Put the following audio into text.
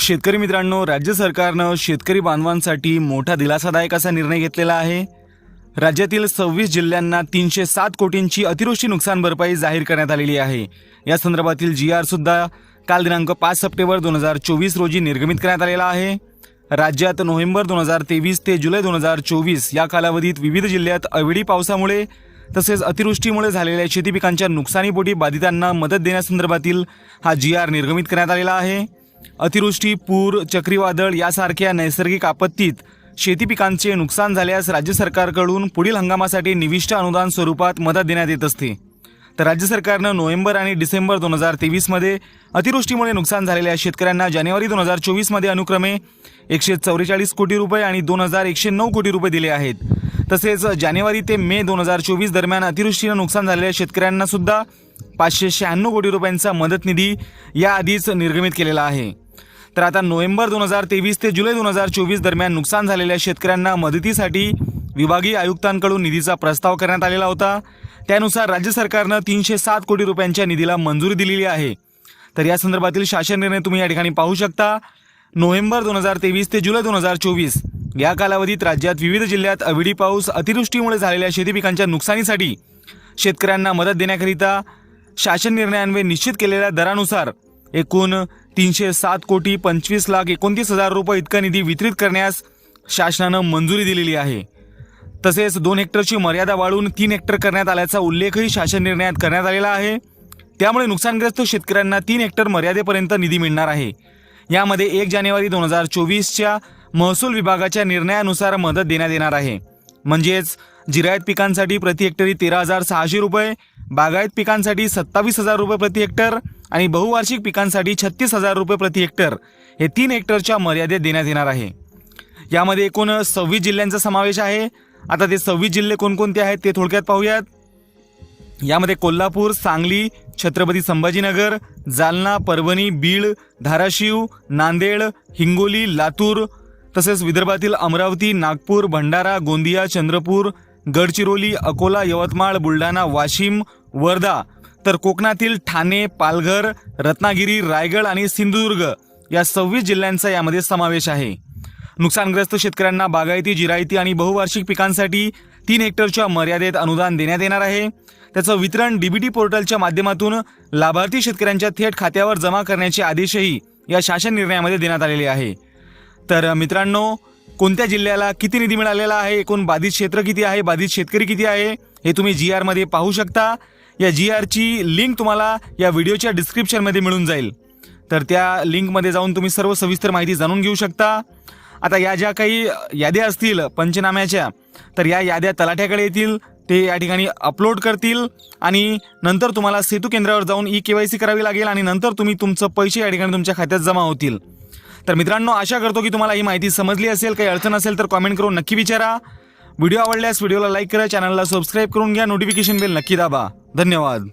शेतकरी मित्रांनो राज्य सरकारनं शेतकरी बांधवांसाठी मोठा दिलासादायक असा निर्णय घेतलेला आहे. राज्यातील सव्वीस जिल्ह्यांना तीनशे सात कोटींची अतिवृष्टी नुकसान भरपाई जाहीर करण्यात आलेली आहे. या संदर्भातील जी आर सुद्धा काल दिनांक पाच सप्टेंबर दोन हजार चोवीस रोजी निर्गमित करण्यात आलेला आहे. राज्यात नोव्हेंबर दोन हजार तेवीस ते जुलै दोन हजार चोवीस या कालावधीत विविध जिल्ह्यात अवेळी पावसामुळे तसेच अतिवृष्टीमुळे झालेल्या शेती पिकांच्या नुकसानीपोटी बाधितांना मदत देण्यासंदर्भातील हा जी आर निर्गमित करण्यात आलेला आहे. अतिवृष्टी पूर चक्रीवादळ यासारख्या नैसर्गिक आपत्तीत शेती पिकांचे नुकसान झाल्यास राज्य सरकारकडून पुढील हंगामासाठी निविष्ट अनुदान स्वरूपात मदत देण्यात येत असते. तर राज्य सरकारनं नोव्हेंबर आणि डिसेंबर दोन हजार तेवीसमध्ये अतिवृष्टीमुळे नुकसान झालेल्या शेतकऱ्यांना जानेवारी दोन हजार चोवीसमध्ये अनुक्रमे एकशे चौवेचाळीस कोटी रुपये आणि दोन हजार एकशे नऊ कोटी रुपये दिले आहेत. तसेच जानेवारी ते मे दोन हजार चोवीस दरम्यान अतिवृष्टीनं नुकसान झालेल्या शेतकऱ्यांना सुद्धा पाचशे शहाण्णव कोटी रुपयांचा मदत निधी याआधीच निर्गमित केलेला आहे. तर आता नोव्हेंबर दोन हजार तेवीस ते जुलै दोन हजार चोवीस दरम्यान नुकसान झालेल्या शेतकऱ्यांना मदतीसाठी विभागीय आयुक्तांकडून निधीचा प्रस्ताव करण्यात आलेला होता. त्यानुसार राज्य सरकारनं तीनशे सात कोटी रुपयांच्या निधीला मंजुरी दिलेली आहे. तर या संदर्भातील शासन निर्णय तुम्ही या ठिकाणी पाहू शकता. नोव्हेंबर दोन हजार तेवीस ते जुलै दोन हजार चोवीस या कालावधीत राज्यात विविध जिल्ह्यात अविडी पाऊस अतिवृष्टीमुळे झालेल्या शेती पिकांच्या नुकसानीसाठी शेतकऱ्यांना मदत देण्याकरिता शासन निर्णयान्वये निश्चित केलेल्या दरानुसार एकूण तीनशे सात कोटी पंचवीस लाख एकोणतीस हजार रुपये इतका निधी वितरित करण्यास शासनानं मंजुरी दिलेली आहे. तसेच दोन हेक्टरची मर्यादा वाढवून तीन हेक्टर करण्यात आल्याचा उल्लेखही शासन निर्णयात करण्यात आलेला आहे. त्यामुळे नुकसानग्रस्त शेतकऱ्यांना तीन हेक्टर मर्यादेपर्यंत निधी मिळणार आहे. यामध्ये एक जानेवारी दोन हजार चोवीसच्या महसूल विभागाच्या निर्णयानुसार मदत देण्यात येणार आहे. म्हणजेच जिरायत पिकांसाठी प्रति हेक्टरी तेरा हजार सहाशे रुपये बागायत पिकांसाठी सत्तावीस हजार रुपये प्रति हेक्टर आणि बहुवार्षिक पिकांसाठी छत्तीस हजार रुपये प्रति हेक्टर हे तीन हेक्टरच्या मर्यादेत देण्यात येणार आहे. यामध्ये एकूण सव्वीस जिल्ह्यांचा समावेश आहे. आता ते सव्वीस जिल्हे कोणकोणते आहेत ते थोडक्यात पाहूयात. यामध्ये कोल्हापूर सांगली छत्रपती संभाजीनगर जालना परभणी बीड धाराशिव नांदेड हिंगोली लातूर तसेच विदर्भातील अमरावती नागपूर भंडारा गोंदिया चंद्रपूर गडचिरोली अकोला यवतमाळ बुलढाणा वाशिम वर्धा तर कोकणातील ठाणे पालघर रत्नागिरी रायगड आणि सिंधुदुर्ग या सव्वीस जिल्ह्यांचा यामध्ये समावेश आहे. नुकसानग्रस्त शेतकऱ्यांना बागायती जिरायती आणि बहुवार्षिक पिकांसाठी तीन हेक्टरच्या मर्यादेत अनुदान देण्यात येणार आहे. त्याचं वितरण डीबीटी पोर्टलच्या माध्यमातून लाभार्थी शेतकऱ्यांच्या थेट खात्यावर जमा करण्याचे आदेशही या शासन निर्णयामध्ये देण्यात आलेले आहे. तर मित्रांनो कोणत्या जिल्ह्याला किती निधी मिळालेला आहे? एकूण बाधित क्षेत्र किती आहे? बाधित शेतकरी किती आहे? हे तुम्ही जी आरमध्ये पाहू शकता. या जी आरची लिंक तुम्हाला या व्हिडिओच्या डिस्क्रिप्शनमध्ये मिळून जाईल. तर त्या लिंकमध्ये जाऊन तुम्ही सर्व सविस्तर माहिती जाणून घेऊ शकता. आता या ज्या काही याद्या असतील पंचनाम्याच्या तर या याद्या तलाठ्याकडे येतील. ते या ठिकाणी अपलोड करतील. आणि नंतर तुम्हाला सेतू केंद्रावर जाऊन ई के वाय सी करावी लागेल आणि नंतर तुम्ही तुमचं पैसे या ठिकाणी तुमच्या खात्यात जमा होतील. तर मित्रांनो आशा करतो की तुम्हाला ही माहिती समजली असेल काही अडचण असेल तर कॉमेंट करून नक्की विचारा. व्हिडिओ आवडल्यास व्हिडिओला लाईक करा चॅनलला सबस्क्राईब करून घ्या नोटिफिकेशन बेल नक्की दाबा. धन्यवाद.